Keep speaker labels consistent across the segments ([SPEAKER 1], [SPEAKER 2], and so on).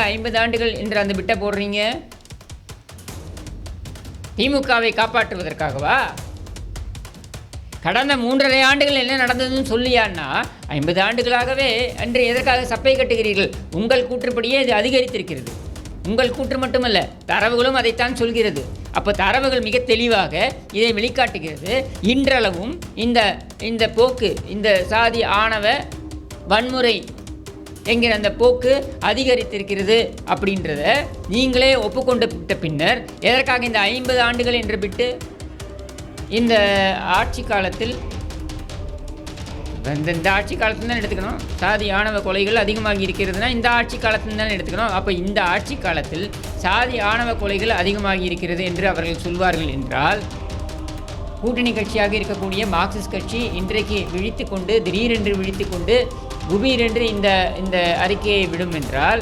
[SPEAKER 1] ஐம்பது ஆண்டுகள் என்று அந்த பிட்டை போடுறீங்க திமுகவை காப்பாற்றுவதற்காகவா? கடந்த மூன்றரை ஆண்டுகள் என்ன நடந்ததுன்னு சொல்லியான்னா ஐம்பது ஆண்டுகளாகவே அன்று எதற்காக சப்பை கட்டுகிறீர்கள்? உங்கள் கூற்றுப்படியே இது அதிகரித்திருக்கிறது. உங்கள் கூற்று மட்டுமல்ல தரவுகளும் அதைத்தான் சொல்கிறது. அப்போ தரவுகள் மிக தெளிவாக இதை வெளிக்காட்டுகிறது. இன்றளவும் இந்த இந்த போக்கு இந்த சாதி ஆணவ வன்முறை என்கிற அந்த போக்கு அதிகரித்திருக்கிறது அப்படின்றத நீங்களே ஒப்புக்கொண்டு விட்ட பின்னர் எதற்காக இந்த ஐம்பது ஆண்டுகள் என்று விட்டு இந்த ஆட்சி காலத்தில் இந்த இந்த ஆட்சி காலத்தில் தான் எடுத்துக்கணும். சாதி ஆணவ கொலைகள் அதிகமாகி இருக்கிறதுனா இந்த ஆட்சி காலத்தில் தான் எடுத்துக்கணும். அப்போ இந்த ஆட்சி காலத்தில் சாதி ஆணவ கொலைகள் அதிகமாகி இருக்கிறது என்று அவர்கள் சொல்வார்கள் என்றால் கூட்டணி கட்சியாக இருக்கக்கூடிய மார்க்சிஸ்ட் கட்சி இன்றைக்கு விழித்து கொண்டு திடீரென்று விழித்து கொண்டு குபீரென்று இந்த இந்த அறிக்கையை விடும் என்றால்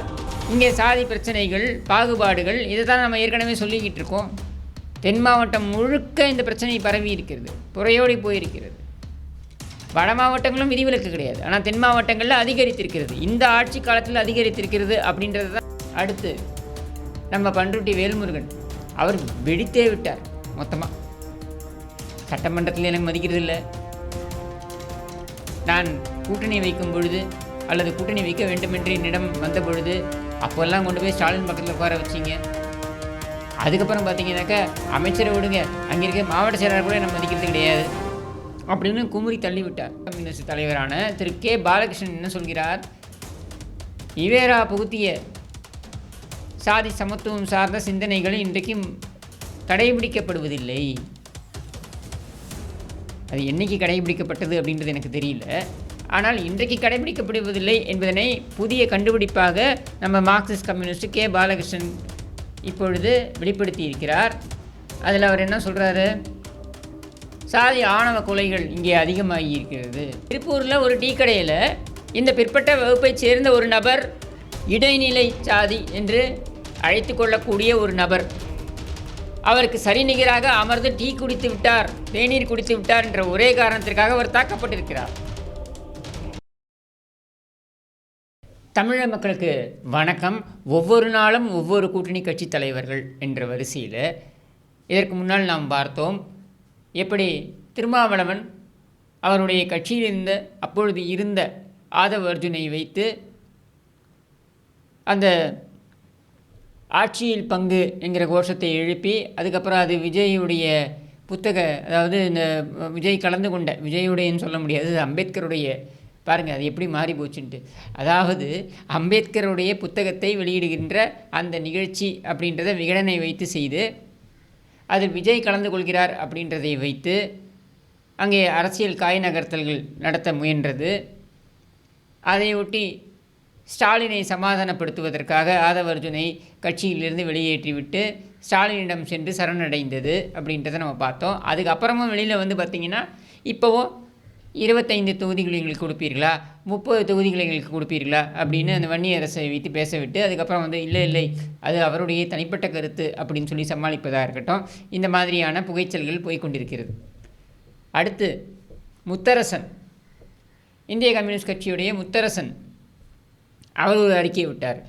[SPEAKER 1] இங்கே சாதி பிரச்சனைகள் பாகுபாடுகள் இதை தான் நம்ம ஏற்கனவே சொல்லிக்கிட்டு இருக்கோம். தென் மாவட்டம் முழுக்க இந்த பிரச்சனை பரவி இருக்கிறது புறையோடி போயிருக்கிறது. வட மாவட்டங்களும் விதிவிலக்கு கிடையாது ஆனால் தென் மாவட்டங்களில் அதிகரித்திருக்கிறது. இந்த ஆட்சி காலத்தில் அதிகரித்திருக்கிறது அப்படின்றது தான் அடுத்து நம்ம பண்ருட்டி வேல்முருகன். அவர் வெடித்தே விட்டார் மொத்தமாக சட்டமன்றத்தில் எனக்கு மதிக்கிறது இல்லை நான் கூட்டணி வைக்கும் பொழுது அல்லது கூட்டணி வைக்க வேண்டும் என்று என்னிடம் வந்த பொழுது அப்போல்லாம் கொண்டு போய் ஸ்டாலின் பக்கத்தில் உட்கார வச்சிங்க. அதுக்கப்புறம் பார்த்தீங்கன்னாக்கா அமைச்சரை விடுங்க. அங்கே இருக்க மாவட்ட செயலாளர் கூட நம்ம மதிக்கிறது கிடையாது. அப்படின்னு குமுறி தள்ளிவிட்டார் கம்யூனிஸ்ட் தலைவரான திரு கே பாலகிருஷ்ணன் என்ன சொல்கிறார்? இவேரா புகுத்திய சாதி சமத்துவம் சார்ந்த சிந்தனைகள் இன்றைக்கும் கடைபிடிக்கப்படுவதில்லை அது என்னைக்கு கடைபிடிக்கப்பட்டது அப்படின்றது எனக்கு தெரியல. ஆனால் இன்றைக்கு கடைபிடிக்கப்படுவதில்லை என்பதனை புதிய கண்டுபிடிப்பாக நம்ம மார்க்சிஸ்ட் கம்யூனிஸ்ட் கே. பாலகிருஷ்ணன் இப்பொழுது வெளிப்படுத்தி இருக்கிறார் அதில் அவர் என்ன சொல்கிறாரு சாதி ஆணவ கொலைகள் இங்கே அதிகமாகி இருக்கிறது. திருப்பூரில் ஒரு டீ கடையில் இந்த பிற்பட்ட வகுப்பைச் சேர்ந்த ஒரு நபர் இடைநிலை சாதி என்று அழைத்து கொள்ளக்கூடிய ஒரு நபர் அவருக்கு சரி நிகராக அமர்ந்து டீ குடித்து விட்டார் தேநீர் குடித்து விட்டார் என்ற ஒரே காரணத்திற்காக அவர் தாக்கப்பட்டிருக்கிறார். தமிழக மக்களுக்கு வணக்கம். ஒவ்வொரு நாளும் ஒவ்வொரு கூட்டணி கட்சி தலைவர்கள் என்ற வரிசையில் இதற்கு முன்னால் நாம் பார்த்தோம். எப்படி திருமாவளவன் அவருடைய கட்சியில் இருந்த அப்பொழுது இருந்த ஆதவ அர்ஜுனை வைத்து அந்த ஆட்சியில் பங்கு என்கிற கோஷத்தை எழுப்பி அதுக்கப்புறம் அது விஜயுடைய புத்தக அதாவது இந்த விஜய் கலந்து கொண்ட விஜயுடையன்னு சொல்ல முடியாது அம்பேத்கருடைய பாருங்கள் அது எப்படி மாறி போச்சுன்ட்டு. அதாவது அம்பேத்கருடைய புத்தகத்தை வெளியிடுகின்ற அந்த நிகழ்ச்சி அப்படின்றத விகடனை வைத்து செய்து அதில் விஜய் கலந்து கொள்கிறார் அப்படின்றதை வைத்து அங்கே அரசியல் காய் நகர்த்தல்கள் நடத்த முயன்றது. அதையொட்டி ஸ்டாலினை சமாதானப்படுத்துவதற்காக ஆதவர்ஜுனை கட்சியிலிருந்து வெளியேற்றிவிட்டு ஸ்டாலினிடம் சென்று சரணடைந்தது அப்படின்றத நம்ம பார்த்தோம். அதுக்கப்புறமும் வெளியில் வந்து பார்த்திங்கன்னா இப்போவும் இருபத்தைந்து தொகுதிகள் எங்களுக்கு கொடுப்பீர்களா? முப்பது தொகுதிகள் எங்களுக்கு கொடுப்பீர்களா? அப்படின்னு அந்த வன்னி அரசை வைத்து பேச விட்டு அதுக்கப்புறம் வந்து இல்லை இல்லை அது அவருடைய தனிப்பட்ட கருத்து அப்படின்னு சொல்லி சமாளிப்பதாக இருக்கட்டும். இந்த மாதிரியான புகைச்சல்கள் போய்கொண்டிருக்கிறது. அடுத்து முத்தரசன். இந்திய கம்யூனிஸ்ட் கட்சியுடைய முத்தரசன். அவர் ஒரு அறிக்கையை விட்டார்.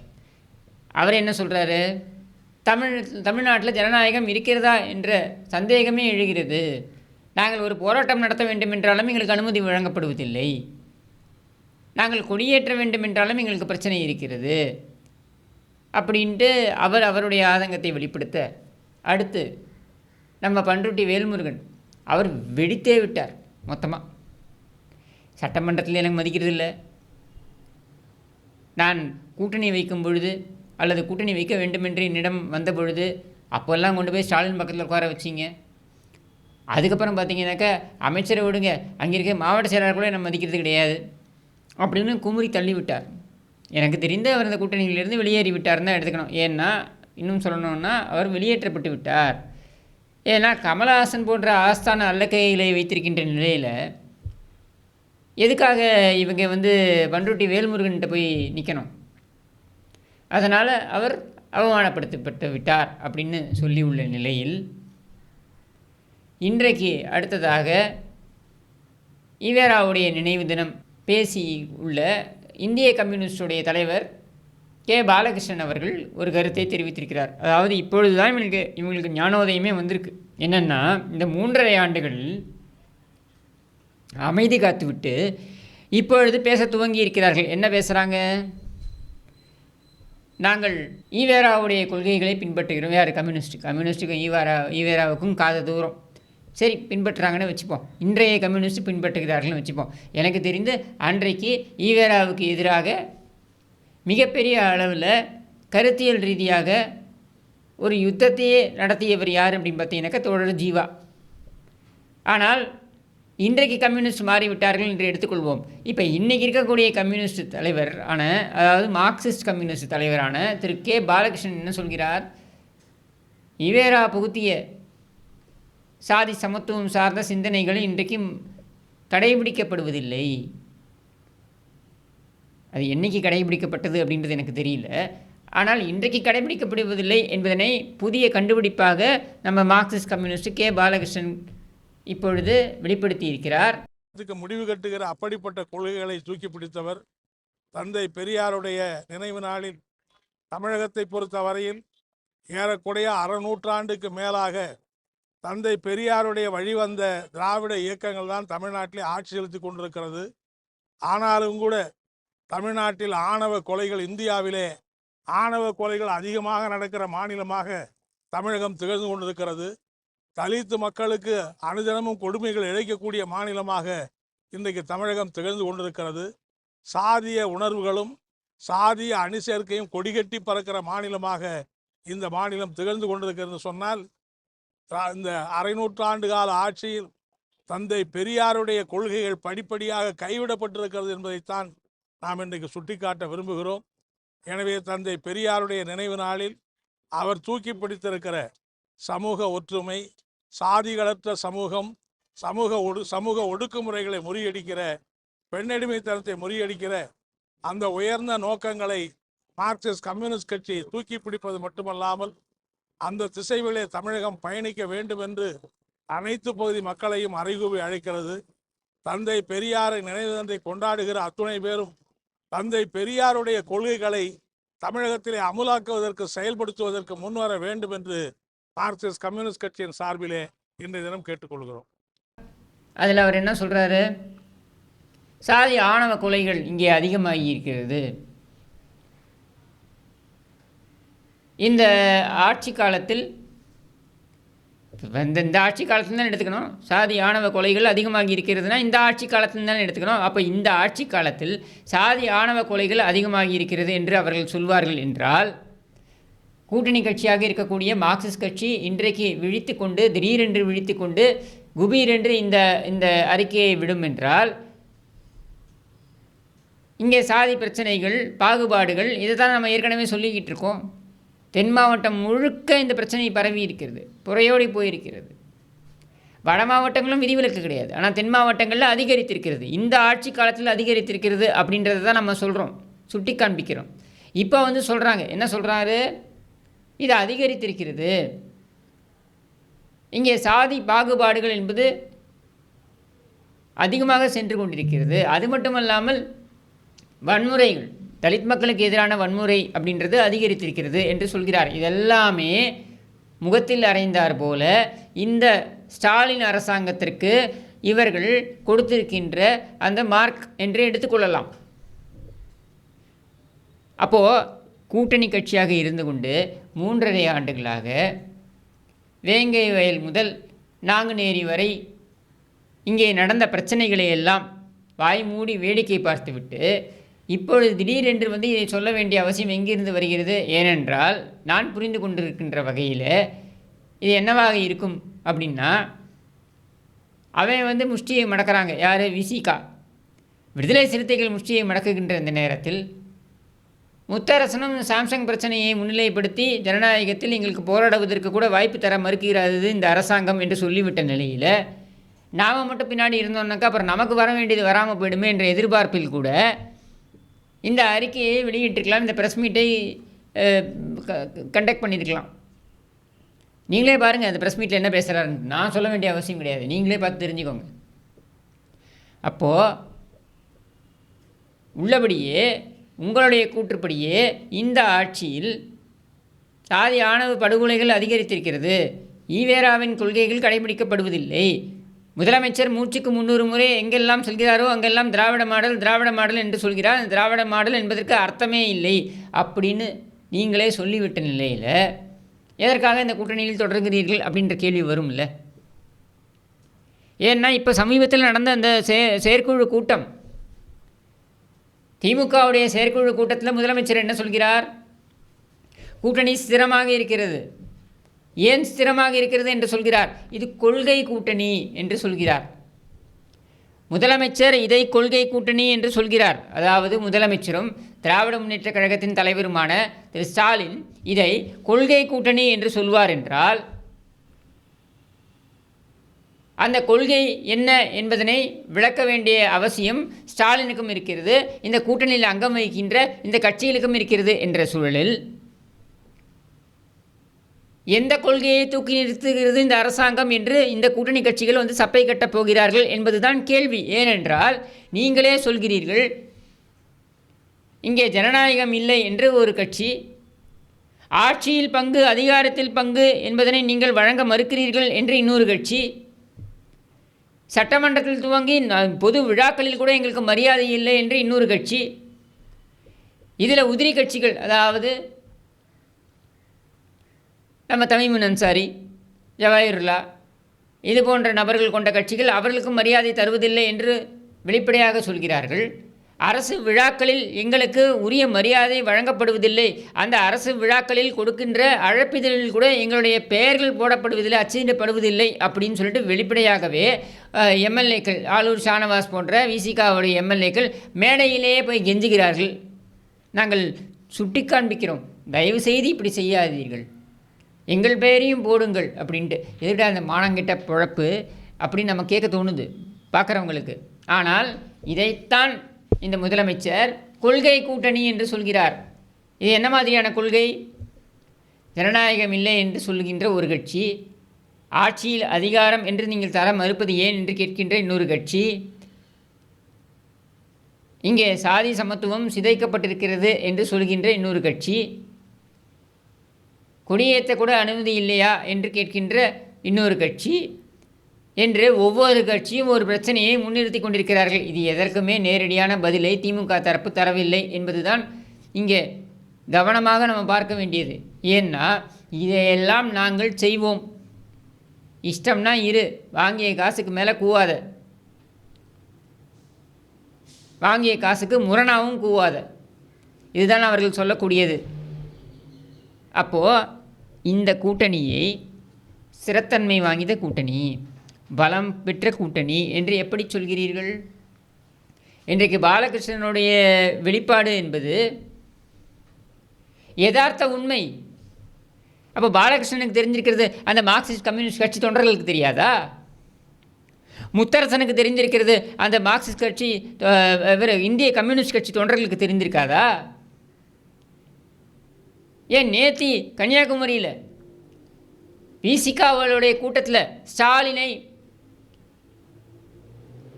[SPEAKER 1] அவர் என்ன சொல்கிறாரு தமிழ் தமிழ்நாட்டில் ஜனநாயகம் இருக்கிறதா என்ற சந்தேகமே எழுகிறது. நாங்கள் ஒரு போராட்டம் நடத்த வேண்டும் என்றாலும் எங்களுக்கு அனுமதி வழங்கப்படுவதில்லை. நாங்கள் கொடியேற்ற வேண்டும் என்றாலும் எங்களுக்கு பிரச்சனை இருக்கிறது. அப்படின்ட்டு அவர் அவருடைய ஆதங்கத்தை வெளிப்படுத்த அடுத்து நம்ம பண்ருட்டி வேல்முருகன் அவர் வெடித்தே விட்டார் மொத்தமாக சட்டமன்றத்தில் எனக்கு மதிக்கிறது இல்லை நான் கூட்டணி வைக்கும் பொழுது அல்லது கூட்டணி வைக்க வேண்டுமென்று என்னிடம் வந்த பொழுது அப்போல்லாம் கொண்டு போய் ஸ்டாலின் பக்கத்தில் உட்கார வச்சிங்க. அதுக்கப்புறம் பார்த்தீங்கன்னாக்கா அமைச்சரை விடுங்க அங்கே இருக்க மாவட்ட செயலாளர் கூட நம்ம மதிக்கிறது கிடையாது அப்படின்னு குமுறி தள்ளிவிட்டார். எனக்கு தெரிந்து அவர் அந்த கூட்டணியிலிருந்து வெளியேறி விட்டார்னு தான் எடுத்துக்கணும். ஏன்னா இன்னும் சொல்லணும்னா அவர் வெளியேற்றப்பட்டு விட்டார். ஏன்னா கமலஹாசன் போன்ற ஆஸ்தான அல்லக்கைகளை வைத்திருக்கின்ற நிலையில் எதுக்காக இவங்க வந்து பண்ருட்டி வேல்முருகன்கிட்ட போய் நிற்கணும் அதனால் அவர் அவமானப்படுத்தப்பட்டு விட்டார் அப்படின்னு சொல்லி உள்ள நிலையில் இன்றைக்கு அடுத்ததாக ஈவேராவுடைய நினைவு தினம் பேசி உள்ள இந்திய கம்யூனிஸ்டுடைய தலைவர் கே. பாலகிருஷ்ணன் அவர்கள் ஒரு கருத்தை தெரிவித்திருக்கிறார். அதாவது இப்பொழுது தான் இவங்களுக்கு இவங்களுக்கு ஞானோதயமே வந்திருக்கு. என்னென்னா இந்த மூன்றரை ஆண்டுகள் அமைதி காத்துவிட்டு இப்பொழுது பேச துவங்கி இருக்கிறார்கள். என்ன பேசுகிறாங்க நாங்கள் ஈவேராவுடைய கொள்கைகளை பின்பற்றுகிறோம். யார்? கம்யூனிஸ்ட். கம்யூனிஸ்ட்டுக்கும் ஈவேரா ஈவேராவுக்கும் காத தூரம். சரி பின்பற்றுறாங்கன்னு வச்சுப்போம். இன்றைய கம்யூனிஸ்ட் பின்பற்றுகிறார்கள்னு வச்சுப்போம். எனக்கு தெரிந்து அன்றைக்கு ஈவேராவுக்கு எதிராக மிகப்பெரிய அளவில் கருத்தியல் ரீதியாக ஒரு யுத்தத்தையே நடத்தியவர் யார் அப்படின்னு பார்த்தீங்கன்னாக்கா தோழர் ஜீவா. ஆனால் இன்றைக்கு கம்யூனிஸ்ட் மாறிவிட்டார்கள் என்று எடுத்துக்கொள்வோம். இப்போ இன்றைக்கி இருக்கக்கூடிய கம்யூனிஸ்ட் தலைவர் ஆன அதாவது மார்க்சிஸ்ட் கம்யூனிஸ்ட் தலைவரான திரு கே. பாலகிருஷ்ணன் என்ன சொல்கிறார்? இவேரா புகுத்திய சாதி சமத்துவம் சார்ந்த சிந்தனைகள் இன்றைக்கும் கடைபிடிக்கப்படுவதில்லை. அது என்னைக்கு கடைபிடிக்கப்பட்டது அப்படின்றது எனக்கு தெரியல. ஆனால் இன்றைக்கு கடைபிடிக்கப்படுவதில்லை என்பதனை புதிய கண்டுபிடிப்பாக நம்ம மார்க்சிஸ்ட் கம்யூனிஸ்ட் கே. பாலகிருஷ்ணன் இப்பொழுது வெளிப்படுத்தி இருக்கிறார்
[SPEAKER 2] இதுக்கு முடிவு கட்டுகிற அப்படிப்பட்ட கொள்கைகளை தூக்கி பிடித்தவர் தந்தை பெரியாருடைய நினைவு நாளில் தமிழகத்தை பொறுத்தவரையில் ஏறக்குறைய அறநூற்றாண்டுக்கு மேலாக தந்தை பெரியாருடைய வழிவந்த திராவிட இயக்கங்கள் தான் தமிழ்நாட்டில் ஆட்சி செலுத்தி கொண்டிருக்கிறது. ஆனாலும் கூட தமிழ்நாட்டில் ஆணவ கொலைகள் இந்தியாவிலே ஆணவ கொலைகள் அதிகமாக நடக்கிற மாநிலமாக தமிழகம் திகழ்ந்து கொண்டிருக்கிறது. தலித்து மக்களுக்கு அனுதினமும் கொடுமைகள் இழைக்கக்கூடிய மாநிலமாக இன்றைக்கு தமிழகம் திகழ்ந்து கொண்டிருக்கிறது. சாதிய உணர்வுகளும் சாதிய அணி சேர்க்கையும் கொடிகட்டி பறக்கிற மாநிலமாக இந்த மாநிலம் திகழ்ந்து கொண்டிருக்கிறது சொன்னால் இந்த அரை நூற்றாண்டு கால ஆட்சியில் தந்தை பெரியாருடைய கொள்கைகள் படிப்படியாக கைவிடப்பட்டிருக்கிறது என்பதைத்தான் நாம் இன்றைக்கு சுட்டிக்காட்ட விரும்புகிறோம். எனவே தந்தை பெரியாருடைய நினைவு நாளில் அவர் தூக்கி பிடித்திருக்கிற சமூக ஒற்றுமை சாதிகளற்ற சமூகம் சமூக ஒடு சமூக ஒடுக்குமுறைகளை முறியடிக்கிற பெண்ணடிமைத்தனத்தை முறியடிக்கிற அந்த உயர்ந்த நோக்கங்களை மார்க்சிஸ்ட் கம்யூனிஸ்ட் கட்சி தூக்கி பிடிப்பது மட்டுமல்லாமல் அந்த திசைவிலே தமிழகம் பயணிக்க வேண்டும் என்று அனைத்து பகுதி மக்களையும் அறைகூவி அழைக்கிறது தந்தை பெரியாரை நினைவு கொண்டாடுகிற அத்துணை பேரும் தந்தை பெரியாருடைய கொள்கைகளை தமிழகத்திலே அமுலாக்குவதற்கு செயல்படுத்துவதற்கு முன்வர வேண்டும் என்று மார்க்சிஸ்ட் கம்யூனிஸ்ட் கட்சியின் சார்பிலே இன்றைய தினம் கேட்டுக்கொள்கிறோம்.
[SPEAKER 1] அதில் அவர் என்ன சொல்கிறாரு சாதி ஆணவ கொலைகள் இங்கே அதிகமாகி இருக்கிறது. இந்த ஆட்சி காலத்தில் இந்த இந்த ஆட்சி காலத்தில் தான் எடுத்துக்கணும்? சாதி ஆணவ கொலைகள் அதிகமாகி இருக்கிறதுனா இந்த ஆட்சி காலத்தில் தான் எடுத்துக்கணும்? அப்போ இந்த ஆட்சி காலத்தில் சாதி ஆணவ கொலைகள் அதிகமாகி இருக்கிறது என்று அவர்கள் சொல்வார்கள் என்றால் கூட்டணி கட்சியாக இருக்கக்கூடிய மார்க்சிஸ்ட் கட்சி இன்றைக்கு விழித்து கொண்டு திடீரென்று விழித்து கொண்டு குபீரென்று இந்த இந்த அறிக்கையை விடும் என்றால் இங்கே சாதி பிரச்சனைகள் பாகுபாடுகள் இதை தான் நம்ம ஏற்கனவே சொல்லிக்கிட்டு இருக்கோம். தென் மாவட்டம் முழுக்க இந்த பிரச்சனை பரவி இருக்கிறது புறையோடி போயிருக்கிறது. வட மாவட்டங்களும் விதிவிலக்கு கிடையாது ஆனால் தென் மாவட்டங்களில் அதிகரித்திருக்கிறது. இந்த ஆட்சி காலத்தில் அதிகரித்திருக்கிறது அப்படின்றத தான் நம்ம சொல்கிறோம் சுட்டி காண்பிக்கிறோம் இப்போ வந்து சொல்கிறாங்க என்ன சொல்கிறாரு இது அதிகரித்திருக்கிறது. இங்கே சாதி பாகுபாடுகள் என்பது அதிகமாக சென்று கொண்டிருக்கிறது. அது மட்டுமல்லாமல் வன்முறைகள் தலித் மக்களுக்கு எதிரான வன்முறை அப்படின்றது அதிகரித்திருக்கிறது என்று சொல்கிறார். இதெல்லாமே முகத்தில் அறைந்தார் போல இந்த ஸ்டாலின் அரசாங்கத்திற்கு இவர்கள் கொடுத்திருக்கின்ற அந்த மார்க் என்று எடுத்துக்கொள்ளலாம் அப்போது கூட்டணி கட்சியாக இருந்து கொண்டு மூன்றரை ஆண்டுகளாக வேங்கை வயல் முதல் நாங்குநேரி வரை இங்கே நடந்த பிரச்சனைகளை எல்லாம் வாய் மூடி வேடிக்கை பார்த்துவிட்டு இப்பொழுது திடீரென்று வந்து இதை சொல்ல வேண்டிய அவசியம் எங்கிருந்து வருகிறது? ஏனென்றால் நான் புரிந்து கொண்டிருக்கின்ற வகையில் இது என்னவாக இருக்கும் அப்படின்னா அவன் வந்து முஷ்டியை மடக்கிறாங்க. யார்? விசிகா. விடுதலை சிறுத்தைகள் முஷ்டியை மடக்குகின்ற இந்த நேரத்தில் முத்தரசனும் சாம்சங் பிரச்சனையை முன்னிலைப்படுத்தி ஜனநாயகத்தில் எங்களுக்கு போராடுவதற்கு கூட வாய்ப்பு தர மறுக்கிறது இந்த அரசாங்கம் என்று சொல்லிவிட்ட நிலையில் நாம் மட்டும் பின்னாடி இருந்தோம்னாக்கா அப்புறம் நமக்கு வர வேண்டியது வராமல் போயிடுமே என்ற எதிர்பார்ப்பில் கூட இந்த அறிக்கையை வெளியிட்டிருக்கலாம் இந்த ப்ரெஸ் மீட்டை கண்டக்ட் பண்ணியிருக்கலாம். நீங்களே பாருங்கள் அந்த ப்ரெஸ் மீட்டில் என்ன பேசுகிறாருன்னு நான் சொல்ல வேண்டிய அவசியம் கிடையாது. நீங்களே பார்த்து தெரிஞ்சுக்கோங்க. அப்போது உள்ளபடியே உங்களுடைய கூற்றுப்படியே இந்த ஆட்சியில் சாதி ஆணவ படுகொலைகள் அதிகரித்திருக்கிறது. ஈவேராவின் கொள்கைகள் கடைபிடிக்கப்படுவதில்லை. முதலமைச்சர் மூச்சுக்கு முன்னூறு முறை எங்கெல்லாம் சொல்கிறாரோ அங்கெல்லாம் திராவிட மாடல் திராவிட மாடல் என்று சொல்கிறார். அந்த திராவிட மாடல் என்பதற்கு அர்த்தமே இல்லை அப்படின்னு நீங்களே சொல்லிவிட்ட நிலையில் எதற்காக இந்த கூட்டணியில் தொடர்கிறீர்கள் அப்படின்ற கேள்வி வரும்ல? ஏன்னா இப்போ சமீபத்தில் நடந்த அந்த சே செயற்குழு கூட்டம் திமுகவுடைய செயற்குழு கூட்டத்தில் முதலமைச்சர் என்ன சொல்கிறார்? கூட்டணி ஸ்திரமாக இருக்கிறது. ஏன் ஸ்திரமாக இருக்கிறது என்று சொல்கிறார்? இது கொள்கை கூட்டணி என்று சொல்கிறார். முதலமைச்சர் இதை கொள்கை கூட்டணி என்று சொல்கிறார். அதாவது முதலமைச்சரும் திராவிட முன்னேற்ற கழகத்தின் தலைவருமான திரு ஸ்டாலின் இதை கொள்கை கூட்டணி என்று சொல்வார் என்றால் அந்த கொள்கை என்ன என்பதனை விளக்க வேண்டிய அவசியம் ஸ்டாலினுக்கும் இருக்கிறது இந்த கூட்டணியில் அங்கம் வகிக்கின்ற இந்த கட்சிகளுக்கும் இருக்கிறது என்ற சூழலில். எந்த கொள்கையை தூக்கி நிறுத்துகிறது இந்த அரசாங்கம் என்று இந்த கூட்டணி கட்சிகள் வந்து சப்பை கட்டப் போகிறார்கள் என்பதுதான் கேள்வி. ஏனென்றால் நீங்களே சொல்கிறீர்கள் இங்கே ஜனநாயகம் இல்லை என்று ஒரு கட்சி ஆட்சியில் பங்கு அதிகாரத்தில் பங்கு என்பதனை நீங்கள் வழங்க மறுக்கிறீர்கள் என்று இன்னொரு கட்சி சட்டமன்றத்தில் துவங்கி பொது விழாக்களில் கூட எங்களுக்கு மரியாதை இல்லை என்று இன்னொரு கட்சி இதில் உதிரி கட்சிகள் அதாவது நம்ம தமிமுன் அன்சாரி ஜவாஹிர்லா இது போன்ற நபர்கள் கொண்ட கட்சிகள் அவர்களுக்கும் மரியாதை தருவதில்லை என்று வெளிப்படையாக சொல்கிறார்கள். அரசு விழாக்களில் எங்களுக்கு உரிய மரியாதை வழங்கப்படுவதில்லை. அந்த அரசு விழாக்களில் கொடுக்கின்ற அழைப்பிதழில் கூட எங்களுடைய பெயர்கள் போடப்படுவதில்லை அச்சிடப்படுவதில்லை அப்படின்னு சொல்லிட்டு வெளிப்படையாகவே எம்எல்ஏக்கள் ஆலூர் ஷானவாஸ் போன்ற விசிகாவுடைய எம்எல்ஏக்கள் மேடையிலேயே போய் கெஞ்சுகிறார்கள். நாங்கள் சுட்டி காண்பிக்கிறோம். தயவு செய்து இப்படி செய்யாதீர்கள். எங்கள் பெயரையும் போடுங்கள் அப்படின்ட்டு எதிர்கிட்ட அந்த மானங்கிட்ட பொழப்பு அப்படின்னு நம்ம கேட்க தோணுது பார்க்குறவங்களுக்கு. ஆனால் இதைத்தான் இந்த முதலமைச்சர் கொள்கை கூட்டணி என்று சொல்கிறார். இது என்ன மாதிரியான கொள்கை? ஜனநாயகம் இல்லை என்று சொல்கின்ற ஒரு கட்சி. ஆட்சியில் அதிகாரம் என்று நீங்கள் தர மறுப்பது ஏன் என்று கேட்கின்ற இன்னொரு கட்சி. இங்கே சாதி சமத்துவம் சிதைக்கப்பட்டிருக்கிறது என்று சொல்கின்ற இன்னொரு கட்சி. கொடியேற்ற கூட அனுமதி இல்லையா என்று கேட்கின்ற இன்னொரு கட்சி. என்று ஒவ்வொரு கட்சியும் ஒரு பிரச்சனையை முன்னிறுத்தி கொண்டிருக்கிறார்கள். இது எதற்குமே நேரடியான பதிலை திமுக தரப்பு தரவில்லை என்பதுதான் இங்கே கவனமாக நம்ம பார்க்க வேண்டியது. ஏன்னா இதையெல்லாம் நாங்கள் செய்வோம். இஷ்டம்னா இரு வாங்கிய காசுக்கு மேலே கூவாத. வாங்கிய காசுக்கு முரணாவும் கூவாத. இதுதான் அவர்கள் சொல்லக்கூடியது. அப்போது இந்த கூட்டணியை ஸ்திரத்தன்மை வாங்கித கூட்டணி பலம் பெற்ற கூட்டணி என்று எப்படி சொல்கிறீர்கள்? இன்றைக்கு பாலகிருஷ்ணனுடைய வெளிப்பாடு என்பது யதார்த்த உண்மை. அப்போ பாலகிருஷ்ணனுக்கு தெரிஞ்சிருக்கிறது அந்த மார்க்சிஸ்ட் கம்யூனிஸ்ட் கட்சி தொண்டர்களுக்கு தெரியாதா? முத்தரசனுக்கு தெரிஞ்சிருக்கிறது அந்த மார்க்சிஸ்ட் கட்சி இவர் இந்திய கம்யூனிஸ்ட் கட்சி தொண்டர்களுக்கு தெரிந்திருக்காதா? ஏன் நேத்தி கன்னியாகுமரியில் விசிகாவளுடைய கூட்டத்தில் ஸ்டாலினை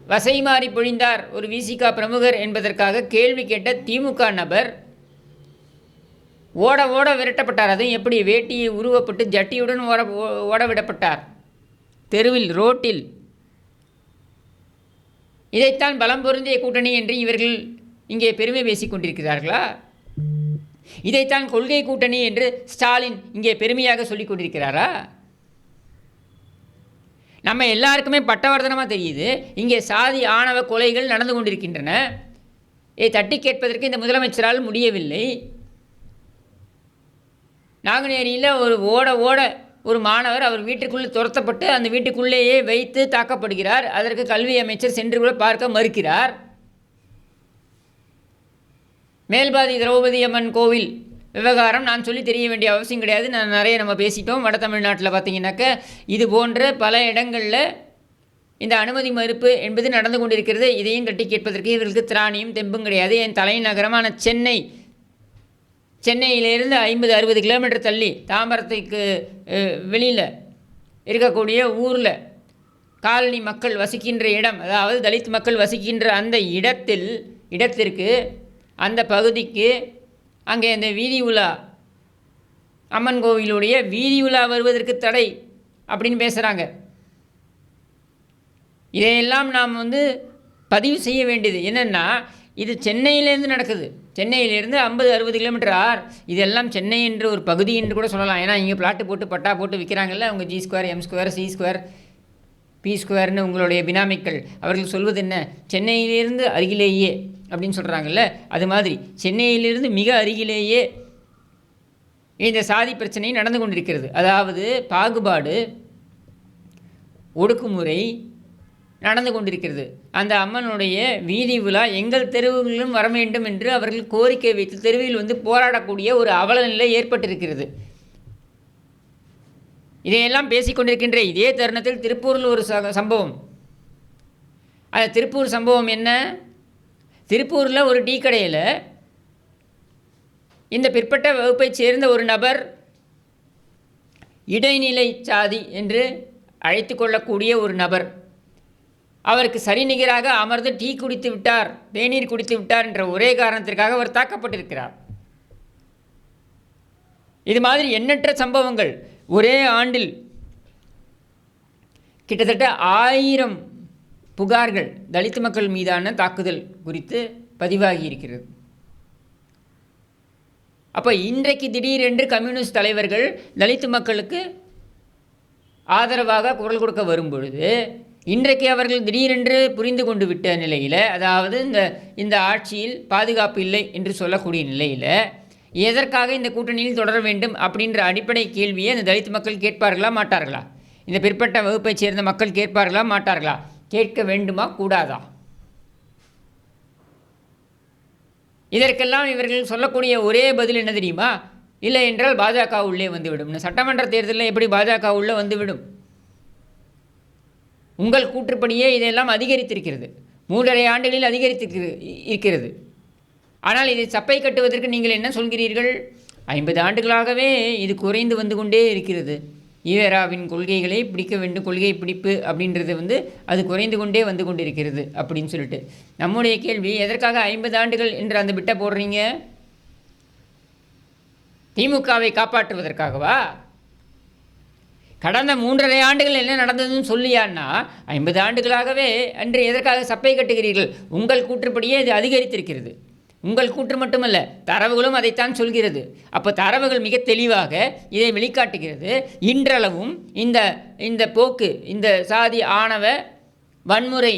[SPEAKER 1] வசை மாறி பொழிந்தார் ஒரு விசிகா பிரமுகர் என்பதற்காக கேள்வி கேட்ட திமுக நபர் ஓட ஓட விரட்டப்பட்டார். அதுவும் எப்படி? வேட்டியை உருவப்பட்டு ஜட்டியுடன் ஓட ஓ- ஓட விடப்பட்டார். தெருவில் ரோட்டில். இதைத்தான் பலம் பொருந்திய கூட்டணி என்று இவர்கள் இங்கே பெருமை பேசிக் கொண்டிருக்கிறார்களா? இதைத்தான் கொள்கை கூட்டணி என்று ஸ்டாலின் இங்கே பெருமையாக சொல்லிக் கொண்டிருக்கிறாரா? நம்ம எல்லாருக்குமே பட்டவர்த்தனமாக தெரியுது. இங்கே சாதி ஆணவ கொலைகள் நடந்து கொண்டிருக்கின்றன. இதை தட்டி கேட்பதற்கு இந்த முதலமைச்சரால் முடியவில்லை. நாங்குநேரியில் ஒரு ஓட ஓட ஒரு மாணவர் அவர் வீட்டுக்குள்ளே துரத்தப்பட்டு அந்த வீட்டுக்குள்ளேயே வைத்து தாக்கப்படுகிறார். அதற்கு கல்வி அமைச்சர் சென்று கூட பார்க்க மறுக்கிறார். மேல்பாதி திரௌபதி அம்மன் கோவில் விவகாரம் நான் சொல்லி தெரிய வேண்டிய அவசியம் கிடையாது. நான் நிறைய நம்ம பேசிட்டோம். வட தமிழ்நாட்டில் பார்த்தீங்கன்னாக்க இது போன்ற பல இடங்களில் இந்த அனுமதி மறுப்பு என்பது நடந்து கொண்டிருக்கிறது. இதையும் கட்டி கேட்பதற்கு இவர்களுக்கு திராணியும் தெம்பும் கிடையாது. என் தலைநகரமான சென்னை சென்னையிலிருந்து ஐம்பது அறுபது கிலோமீட்டர் தள்ளி தாம்பரத்துக்கு வெளியில் இருக்கக்கூடிய ஊரில் காலனி மக்கள் வசிக்கின்ற இடம் அதாவது தலித் மக்கள் வசிக்கின்ற அந்த இடத்தில் இடத்திற்கு அந்த பகுதிக்கு அங்கே இந்த வீதி உலா. அம்மன் கோவிலுடைய வீதி உலா வருவதற்கு தடை அப்படின்னு பேசுகிறாங்க இதையெல்லாம் நாம் வந்து பதிவு செய்ய வேண்டியது. என்னென்னா இது சென்னையிலேருந்து நடக்குது. சென்னையிலேருந்து ஐம்பது அறுபது கிலோமீட்டர். ஆர் இதெல்லாம் சென்னை என்று ஒரு பகுதி என்று கூட சொல்லலாம். ஏன்னா இங்கே பிளாட்டு போட்டு பட்டா போட்டு விற்கிறாங்கல்ல அவங்க G square M square C square P ஸ்கொயர்னு உங்களுடைய பினாமிக்கள். அவர்கள் சொல்வது என்ன? சென்னையிலிருந்து அருகிலேயே அப்படின்னு சொல்கிறாங்கல்ல அது மாதிரி. சென்னையிலிருந்து மிக அருகிலேயே இந்த சாதி பிரச்சனை நடந்து கொண்டிருக்கிறது. அதாவது பாகுபாடு ஒடுக்குமுறை நடந்து கொண்டிருக்கிறது. அந்த அம்மனுடைய வீதி விழா எங்கள் தெருவுகளிலும் வர வேண்டும் என்று அவர்கள் கோரிக்கை வைத்து தெருவில் வந்து போராடக்கூடிய ஒரு அவல நிலை ஏற்பட்டிருக்கிறது. இதையெல்லாம் பேசிக்கொண்டிருக்கின்ற இதே தருணத்தில் திருப்பூரில் ஒரு ச சம்பவம். அந்த திருப்பூர் சம்பவம் என்ன? திருப்பூரில் ஒரு டீ கடையில் இந்த பிற்பட்ட வகுப்பைச் சேர்ந்த ஒரு நபர் இடைநிலை சாதி என்று அழைத்து கொள்ளக்கூடிய ஒரு நபர். அவருக்கு சரிநிகராக அமர்ந்து டீ குடித்து விட்டார் தேநீர் குடித்து விட்டார் என்ற ஒரே காரணத்திற்காக அவர் தாக்கப்பட்டிருக்கிறார். இது மாதிரி எண்ணற்ற சம்பவங்கள் ஒரே ஆண்டில் கிட்டத்தட்ட ஆயிரம் புகார்கள் தலித் மக்கள் மீதான தாக்குதல் குறித்து பதிவாகி இருக்கிறது அப்போ இன்றைக்கு திடீரென்று கம்யூனிஸ்ட் தலைவர்கள் தலித்து மக்களுக்கு ஆதரவாக குரல் கொடுக்க வரும்பொழுது இன்றைக்கு அவர்கள் திடீரென்று புரிந்து கொண்டு விட்ட நிலையில் அதாவது இந்த இந்த ஆட்சியில் பாதுகாப்பு இல்லை என்று சொல்லக்கூடிய நிலையில் எதற்காக இந்த கூட்டணியில் தொடர வேண்டும் அப்படின்ற அடிப்படை கேள்வியை இந்த தலித் மக்கள் கேட்பார்களா மாட்டார்களா? இந்த பிற்பட்ட வகுப்பைச் சேர்ந்த மக்கள் கேட்பார்களா மாட்டார்களா? கேட்க வேண்டுமா? கூடாதா? இதற்கெல்லாம் இவர்கள் சொல்லக்கூடிய ஒரே பதில் என்ன தெரியுமா? இல்லை என்றால் பாஜக உள்ளே வந்துவிடும். இந்த சட்டமன்ற தேர்தலில் எப்படி பாஜக உள்ளே வந்துவிடும்? உங்கள் கூற்றுப்படியே இதெல்லாம் அதிகரித்திருக்கிறது. மூன்றரை ஆண்டுகளில் அதிகரித்திருக்கிறது இருக்கிறது. ஆனால் இதை சப்பை கட்டுவதற்கு நீங்கள் என்ன சொல்கிறீர்கள்? ஐம்பது ஆண்டுகளாகவே இது குறைந்து வந்து கொண்டே இருக்கிறது. ஈவேராவின் கொள்கைகளை பிடிக்க வேண்டும் கொள்கை பிடிப்பு அப்படின்றது வந்து அது குறைந்து கொண்டே வந்து கொண்டிருக்கிறது அப்படின்னு சொல்லிட்டு. நம்முடைய கேள்வி எதற்காக ஐம்பது ஆண்டுகள் என்று அந்த பிட்டை போடுறீங்க? திமுகவை காப்பாற்றுவதற்காகவா? கடந்த மூன்றரை ஆண்டுகள் என்ன நடந்ததுன்னு சொல்லியான்னா ஐம்பது ஆண்டுகளாகவே அன்று எதற்காக சப்பை கட்டுகிறீர்கள்? உங்கள் கூற்றுப்படியே இது அதிகரித்திருக்கிறது. உங்கள் கூற்று மட்டுமல்ல தரவுகளும் அதைத்தான் சொல்கிறது. அப்போ தரவுகள் மிக தெளிவாக இதை வெளிக்காட்டுகிறது. இன்றளவும் இந்த இந்த போக்கு இந்த சாதி ஆணவ வன்முறை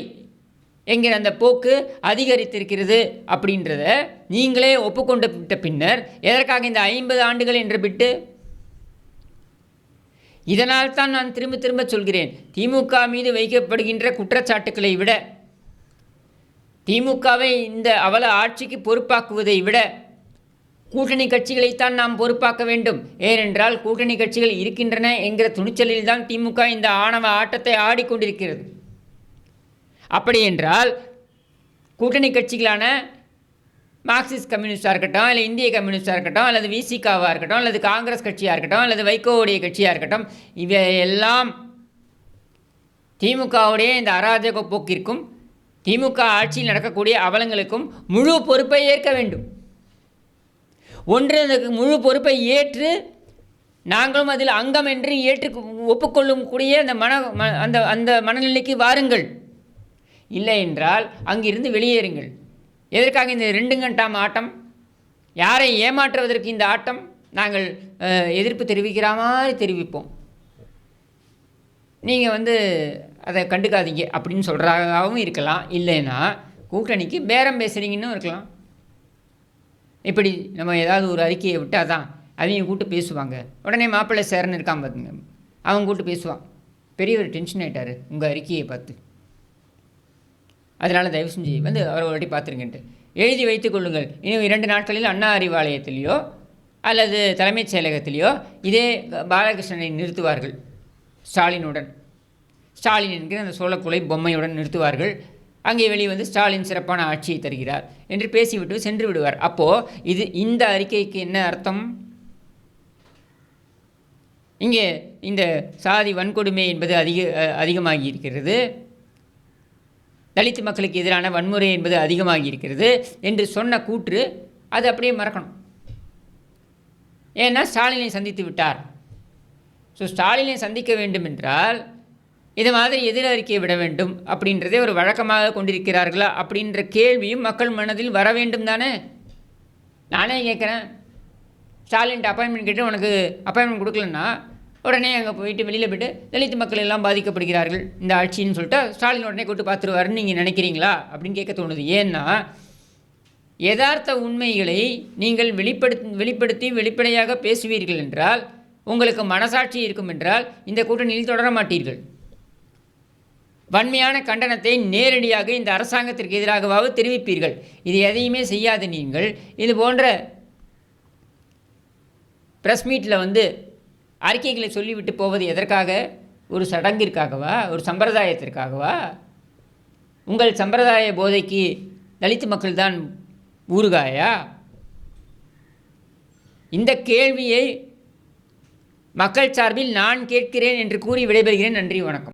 [SPEAKER 1] என்கிற அந்த போக்கு அதிகரித்திருக்கிறது அப்படின்றத நீங்களே ஒப்புக்கொண்டு விட்ட பின்னர் எதற்காக இந்த ஐம்பது ஆண்டுகள் என்று விட்டு? இதனால் தான் நான் திரும்ப திரும்ப சொல்கிறேன் திமுக மீது வைக்கப்படுகின்ற குற்றச்சாட்டுக்களை விட திமுகவை இந்த அவல ஆட்சிக்கு பொறுப்பாக்குவதை விட கூட்டணி கட்சிகளைத்தான் நாம் பொறுப்பாக்க வேண்டும். ஏனென்றால் கூட்டணி கட்சிகள் இருக்கின்றன என்கிற துணிச்சலில் தான் திமுக இந்த ஆணவ ஆட்டத்தை ஆடிக்கொண்டிருக்கிறது. அப்படி என்றால் கூட்டணி கட்சிகளான மார்க்சிஸ்ட் கம்யூனிஸ்டாக இருக்கட்டும் இல்லை இந்திய கம்யூனிஸ்டாக இருக்கட்டும் அல்லது விசிகாவாக இருக்கட்டும் அல்லது காங்கிரஸ் கட்சியாக இருக்கட்டும் அல்லது வைகோவுடைய கட்சியாக இருக்கட்டும் இவையெல்லாம் திமுகவுடைய இந்த அராஜக போக்கிற்கும் திமுக ஆட்சியில் நடக்கக்கூடிய அவலங்களுக்கும் முழு பொறுப்பை ஏற்க வேண்டும். ஒன்று அந்த முழு பொறுப்பை ஏற்று நாங்களும் அதில் அங்கம் என்று ஏற்று ஒப்புக்கொள்ளும் கூடிய அந்த மன ம- அந்த அந்த மனநிலைக்கு வாருங்கள். இல்லை என்றால் அங்கிருந்து வெளியேறுங்கள். எதற்காக இந்த ரெண்டு கண்டாம் ஆட்டம்? யாரை ஏமாற்றுவதற்கு இந்த ஆட்டம்? நாங்கள் எதிர்ப்பு தெரிவிக்கிற மாதிரி தெரிவிப்போம். நீங்கள் வந்து அதை கண்டுக்காதீங்க அப்படின்னு சொல்கிறதாகவும் இருக்கலாம். இல்லைன்னா கூட்டணிக்கு பேரம் பேசுகிறீங்கன்னு இருக்கலாம். இப்படி நம்ம ஏதாவது ஒரு அறிக்கையை விட்டால் தான் அவங்க கூப்பிட்டு பேசுவாங்க. உடனே மாப்பிள்ளை சேரன்னு இருக்கான் பார்த்துங்க அவன் கூட்டு பேசுவான். பெரியவர் டென்ஷன் ஆகிட்டார் உங்கள் அறிக்கையை பார்த்து. அதனால் தயவு செஞ்சு வந்து அவரை ஒரு வாட்டி பார்த்துருங்கன்ட்டு. எழுதி வைத்துக் கொள்ளுங்கள். இன்னும் இரண்டு நாட்களில் அண்ணா அறிவாலயத்திலேயோ அல்லது தலைமைச் செயலகத்திலேயோ இதே பாலகிருஷ்ணனை நிறுத்துவார்கள். ஸ்டாலினுடன். ஸ்டாலின் என்கிற அந்த சோழக்குலை பொம்மையுடன் நிறுத்துவார்கள். அங்கே வெளியே வந்து ஸ்டாலின் சிறப்பான ஆட்சியை தருகிறார் என்று பேசிவிட்டு சென்று விடுவார். அப்போது இது இந்த அறிக்கைக்கு என்ன அர்த்தம்? இங்கே இந்த சாதி வன்கொடுமை என்பது அதிக அதிகமாகி இருக்கிறது தலித் மக்களுக்கு எதிரான வன்முறை என்பது அதிகமாகி இருக்கிறது என்று சொன்ன கூற்று அது அப்படியே மறக்கணும். ஏன்னா ஸ்டாலினை சந்தித்து விட்டார். ஸோ ஸ்டாலினை சந்திக்க வேண்டும் என்றால் இது மாதிரி எதிர் அறிக்கையை விட வேண்டும் அப்படின்றதே ஒரு வழக்கமாக கொண்டிருக்கிறார்களா அப்படின்ற கேள்வியும் மக்கள் மனதில் வர வேண்டும் தானே? நானே கேட்குறேன். ஸ்டாலின் அப்பாயின்மெண்ட் கேட்டு உனக்கு அப்பாயின்மெண்ட் கொடுக்கலன்னா உடனே அங்கே போயிட்டு வெளியில் போயிட்டு தலித் மக்கள் எல்லாம் பாதிக்கப்படுகிறார்கள் இந்த ஆட்சின்னு சொல்லிட்டு ஸ்டாலின் உடனே கூட்டு பார்த்துருவாருன்னு நீங்கள் நினைக்கிறீங்களா அப்படின்னு கேட்க தோணுது. ஏன்னா யதார்த்த உண்மைகளை நீங்கள் வெளிப்படுத்தி வெளிப்படுத்தி வெளிப்படையாக பேசுவீர்கள் என்றால் உங்களுக்கு மனசாட்சி இருக்கும் என்றால் இந்த கூட்டணியில் தொடர மாட்டீர்கள். வன்மையான கண்டனத்தை நேரடியாக இந்த அரசாங்கத்திற்கு எதிராகவாவது தெரிவிப்பீர்கள். இது எதையுமே செய்யாத நீங்கள். இது போன்ற ப்ரெஸ் மீட்டில் வந்து அறிக்கைகளை சொல்லிவிட்டு போவது எதற்காக? ஒரு சடங்கிற்காகவா? ஒரு சம்பிரதாயத்திற்காகவா? உங்கள் சம்பிரதாய போதைக்கு தலித் மக்கள்தான் ஊறுகாயா? இந்த கேள்வியை மக்கள் சார்பில் நான் கேட்கிறேன் என்று கூறி விடைபெறுகிறேன். நன்றி வணக்கம்.